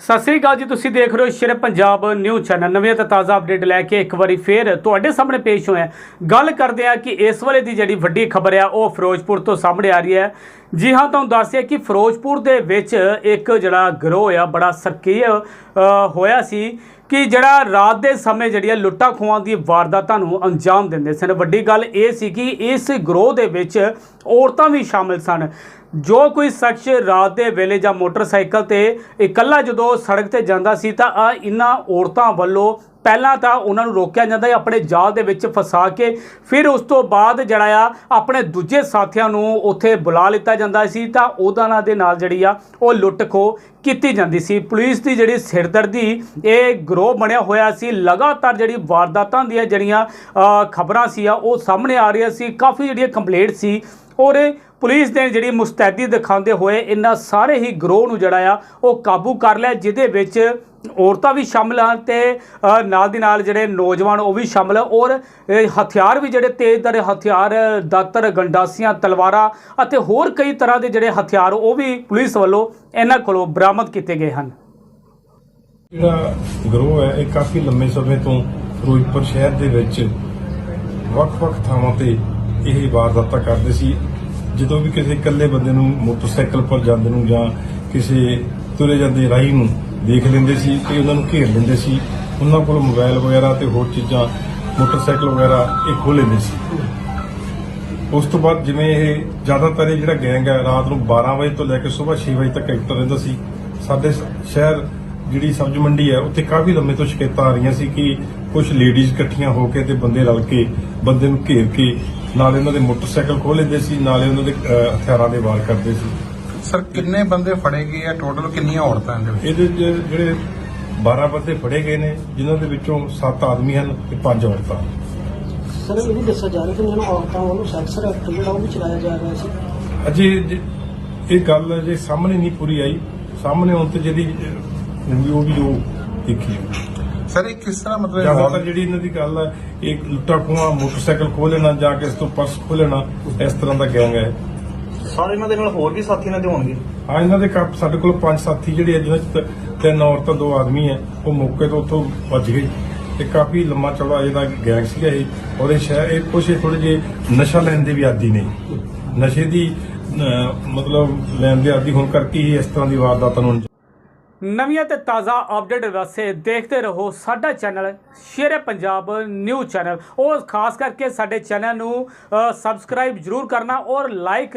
ਸਤਿ ਸ੍ਰੀ ਅਕਾਲ ਜੀ, ਤੁਸੀਂ ਦੇਖ ਰਹੇ ਹੋ ਸ਼ੇਰ ਪੰਜਾਬ ਨਿਊਜ਼ ਚੈਨਲ। ਨਵੀਂ ਤੇ ਤਾਜ਼ਾ ਅਪਡੇਟ ਲੈ ਕੇ ਇੱਕ ਵਾਰੀ ਫੇਰ ਤੁਹਾਡੇ ਸਾਹਮਣੇ ਪੇਸ਼ ਹੋਇਆ ਗੱਲ ਕਰਦੇ ਆ ਕਿ ਇਸ ਵੇਲੇ ਦੀ ਜਿਹੜੀ ਵੱਡੀ ਖਬਰ ਆ, ਉਹ ਫਿਰੋਜ਼ਪੁਰ ਤੋਂ ਸਾਹਮਣੇ ਆ ਰਹੀ ਹੈ। ਜੀ ਹਾਂ, ਤੁਹਾਨੂੰ ਦੱਸਿਆ ਕਿ ਫਿਰੋਜ਼ਪੁਰ ਦੇ ਵਿੱਚ ਇੱਕ ਜਿਹੜਾ ਗਰੋਹ ਆ, ਬੜਾ ਸਰਕੀय ਹੋਇਆ ਸੀ। ਕਿ ਜਿਹੜਾ ਰਾਤ ਦੇ ਸਮੇਂ ਜਿਹੜੀਆਂ ਲੁੱਟਾਂ ਖੋਹਾਂ ਦੀ ਵਾਰਦਾਤਾਂ ਨੂੰ ਅੰਜਾਮ ਦਿੰਦੇ ਸਨ। ਵੱਡੀ ਗੱਲ ਇਹ ਸੀ ਕਿ ਇਸ ਗਰੋਹ ਦੇ ਵਿੱਚ ਔਰਤਾਂ ਵੀ ਸ਼ਾਮਿਲ ਸਨ। ਜੋ ਕੋਈ ਸ਼ਖਸ ਰਾਤ ਦੇ ਵੇਲੇ ਜਾਂ ਮੋਟਰਸਾਈਕਲ ਤੇ ਇਕੱਲਾ ਜਦੋਂ ਸੜਕ ਤੇ ਜਾਂਦਾ ਸੀ ਤਾਂ ਆ ਇਹਨਾਂ ਔਰਤਾਂ ਵੱਲੋਂ ਪਹਿਲਾਂ ਤਾਂ ਉਹਨਾਂ ਨੂੰ ਰੋਕਿਆ ਜਾਂਦਾ ਹੈ ਆਪਣੇ ਜਾਲ ਦੇ ਵਿੱਚ ਫਸਾ ਕੇ, ਫਿਰ ਉਸ ਤੋਂ ਬਾਅਦ ਜਿਹੜਾ ਆ, ਆਪਣੇ ਦੂਜੇ ਸਾਥੀਆਂ ਨੂੰ ਉੱਥੇ ਬੁਲਾ ਲਿੱਤਾ ਜਾਂਦਾ ਸੀ, ਤਾਂ ਉਹਨਾਂ ਦੇ ਨਾਲ ਜਿਹੜੀ ਆ, ਉਹ ਲੁੱਟ ਖੋ ਕੀਤੀ ਜਾਂਦੀ ਸੀ। ਪੁਲਿਸ ਦੀ ਜਿਹੜੀ ਸਿਰਦਰਦੀ, ਇਹ ਗਰੋਹ ਬਣਿਆ ਹੋਇਆ ਸੀ। ਲਗਾਤਾਰ ਜਿਹੜੀ ਵਾਰਦਾਤਾਂ ਦੀਆਂ ਜਿਹੜੀਆਂ ਖਬਰਾਂ ਸੀ ਆ, ਉਹ ਸਾਹਮਣੇ ਆ ਰਹੀਆਂ ਸੀ। ਕਾਫੀ ਜਿਹੜੀਆਂ ਕੰਪਲੇਂਟ ਸੀ, ਔਰ ਪੁਲਿਸ ਨੇ ਜਿਹੜੀ ਮੁਸਤੈਦੀ ਦਿਖਾਉਂਦੇ ਹੋਏ ਇਹਨਾਂ ਸਾਰੇ ਹੀ ਗਰੋਹ ਨੂੰ ਜਿਹੜਾ ਆ, ਉਹ ਕਾਬੂ ਕਰ ਲਿਆ, ਜਿਹਦੇ ਵਿੱਚ ਔਰਤਾਂ ਵੀ ਸ਼ਾਮਲ ਹਨ ਤੇ ਨਾਲ ਦੀ ਨਾਲ ਜਿਹੜੇ ਨੌਜਵਾਨ ਉਹ ਵੀ ਸ਼ਾਮਲ ਔਰ ਹਥਿਆਰ ਵੀ ਜਿਹੜੇ ਤੇਜ਼ਧਾਰ ਹਥਿਆਰ, ਦਾਤਰ, ਗੰਡਾਸੀਆਂ, ਤਲਵਾਰਾਂ ਅਤੇ ਹੋਰ ਕਈ ਤਰ੍ਹਾਂ ਦੇ ਜਿਹੜੇ ਹਥਿਆਰ ਉਹ ਵੀ ਪੁਲਿਸ ਵੱਲੋਂ ਇਹਨਾਂ ਕੋਲੋਂ ਬਰਾਮਦ ਕੀਤੇ ਗਏ ਹਨ। ਜਿਹੜਾ ਗਰੋਹ ਹੈ, ਇਹ ਕਾਫੀ ਲੰਮੇ ਸਮੇਂ ਤੋਂ ਫਿਰੋਜ਼ਪੁਰ ਸ਼ਹਿਰ ਦੇ ਵਿੱਚ ਵੱਖ-ਵੱਖ ਥਾਵਾਂ ਤੇ ਇਹ ਵਾਰਦਾਤਾਂ ਕਰਦੇ ਸੀ। ਜਦੋਂ ਵੀ ਕਿਸੇ ਇਕੱਲੇ ਬੰਦੇ ਨੂੰ ਮੋਟਰਸਾਈਕਲ ਪਰ ਜਾਂਦੇ ਨੂੰ ਜਾਂ ਕਿਸੇ ਤੁਰੇ ਜਾਂਦੇ ਰਾਹੀ ਨੂੰ ਦੇਖ ਲੈਂਦੇ ਸੀ ਤੇ ਉਹਨਾਂ ਨੂੰ ਘੇਰ ਲੈਂਦੇ ਸੀ। ਉਹਨਾਂ ਕੋਲ ਮੋਬਾਈਲ ਵਗੈਰਾ ਤੇ ਹੋਰ ਚੀਜ਼ਾਂ, ਮੋਟਰਸਾਈਕਲ ਵਗੈਰਾ ਇਹ ਖੋਹ ਲੈਂਦੇ ਸੀ। ਉਸ ਤੋਂ ਬਾਅਦ ਜਿਵੇਂ ਇਹ ਜ਼ਿਆਦਾਤਰ ਇਹ ਜਿਹੜਾ ਗੈਂਗ ਹੈ, ਰਾਤ ਨੂੰ 12 ਵਜੇ ਤੋਂ ਲੈ ਕੇ ਸਵੇਰ 6 ਵਜੇ ਤੱਕ ਐਕਟਿਵ ਰਹਿੰਦਾ ਸੀ। ਸਾਡੇ ਸ਼ਹਿਰ ਜਿਹੜੀ ਸਬਜ਼ ਮੰਡੀ ਹੈ, ਉੱਥੇ ਕਾਫੀ ਲੰਮੇ ਤੋਂ ਸ਼ਿਕਾਇਤਾਂ ਆ ਰਹੀਆਂ ਸੀ ਕਿ ਕੁਝ ਲੇਡੀਜ਼ ਇਕੱਠੀਆਂ ਹੋ ਕੇ ਤੇ ਬੰਦੇ ਰਲ ਕੇ, ਬੰਦੇ ਨੂੰ ਘੇਰ ਕੇ, ਨਾਲੇ ਇਹਨਾਂ ਦੇ ਮੋਟਰਸਾਈਕਲ ਖੋਹ ਲੈਂਦੇ ਸੀ, ਨਾਲੇ ਉਹਨਾਂ ਦੇ ਹਥਿਆਰਾਂ ਦੇ ਵਾਰ ਕਰਦੇ ਸੀ। ਸਰ ਕਿੰਨੇ ਬੰਦੇ ਫੜੇ ਗਏ ਆ? ਟੋਟਲ ਕਿੰਨੀਆਂ ਔਰਤਾਂ ਇਹਦੇ ਵਿੱਚ? ਇਹਦੇ 'ਚ ਜਿਹੜੇ 12 ਬੰਦੇ ਫੜੇ ਗਏ ਨੇ ਜਿਨ੍ਹਾਂ ਦੇ ਵਿੱਚੋਂ 7 ਆਦਮੀ ਹਨ ਤੇ 5 ਔਰਤਾਂ ਸਰ ਇਹ ਵੀ ਦੱਸਿਆ ਜਾ ਰਿਹਾ ਕਿ ਇਹਨਾਂ ਔਰਤਾਂ ਵੱਲੋਂ ਸੈਕਸ ਐਕਟ ਜਿਹੜਾ ਉਹ ਵੀ ਚਲਾਇਆ ਜਾ ਰਿਹਾ ਸੀ। ਅਜੇ ਜ- ਇਹ ਗੱਲ ਜੇ ਸਾਹਮਣੇ ਨਹੀਂ ਪੂਰੀ ਆਈ। ਸਾਹਮਣੇ ਆਉਣ ਤੇ ਜਿਹੜੀ ਅਹ, ਹੋਊਗੀ ਉਹ ਵੀ ਜੋ ਦੇਖੀ ਜਾਊਗੀ। ਸਰ ਇਹ ਕਿਸ ਤਰ੍ਹਾਂ ਮਤਲਬ ਜ਼ਿਆਦਾਤਰ involve- ਜਿਹੜੀ ਇਹਨਾਂ ਦੀ ਗੱਲ ਹੈ ਇਹ ਲੁੱਟਾ ਖੋਹਾਂ ਮੋਟਰਸਾਈਕਲ ਖੋਹ ਲੈਣਾ ਜਾਂ ਕਿਸ ਤੋਂ ਪਰਸ ਖੋਹ ਲੈਣਾ ਇਸ ਤਰ੍ਹਾਂ ਦਾ ਗੈਂਗ ਹੈ। ਸਾਰੇ ਇਹਨਾਂ ਦੇ ਨਾਲ ਹੋਰ ਵੀ ਸਾਥੀ ਇਹਨਾਂ ਦੇ ਹੋਣਗੇ। ਹਾਂ ਇਹਨਾਂ ਦੇ ਕੱਪ ਸਾਡੇ ਕੋਲ ਪੰਜ ਸਾਥੀ ਜਿਹੜੇ ਆ, ਚ ਤ- ਤਿੰਨ ਔਰਤਾਂ ਦੋ ਆਦਮੀ ਹੈ। ਉਹ ਮੌਕੇ ਤੋਂ ਉੱਥੋਂ ਭੱਜ ਗਏ। ਤੇ ਕਾਫੀ ਲੰਮਾ ਚੌੜਾ ਇਹਦਾ ਗੈਂਗ ਸੀਗਾ ਇਹ। ਔਰ ਇਹ ਸ਼ਹਿਰ ਇਹ ਕੁਛ ਥੋੜੇ ਜੇ ਨਸ਼ਾ ਲੈਣ ਦੇ ਵੀ ਆਦੀ ਨੇ। ਨਸ਼ੇ ਦੀ ਮਤਲਬ ਲੈਣ ਦੇ ਆਦੀ ਹੋਣ ਕਰਕੇ ਹੀ ਇਸ ਤਰ੍ਹਾਂ ਦੀ ਵਾਰਦਾਤਾਂ ਨੂੰ ਨਵੀਆਂ ਤੇ ਤਾਜ਼ਾ ਅਪਡੇਟ ਵਾਸਤੇ ਦੇਖਦੇ ਰਹੋ ਸਾਡਾ channel Shere Punjab news channel. ਉਹ ਖਾਸ ਕਰਕੇ ਸਾਡੇ ਚੈਨਲ ਨੂੰ ਸਬਸਕ੍ਰਾਈਬ ਜਰੂਰ ਕਰਨਾ ਔਰ ਲਾਈਕ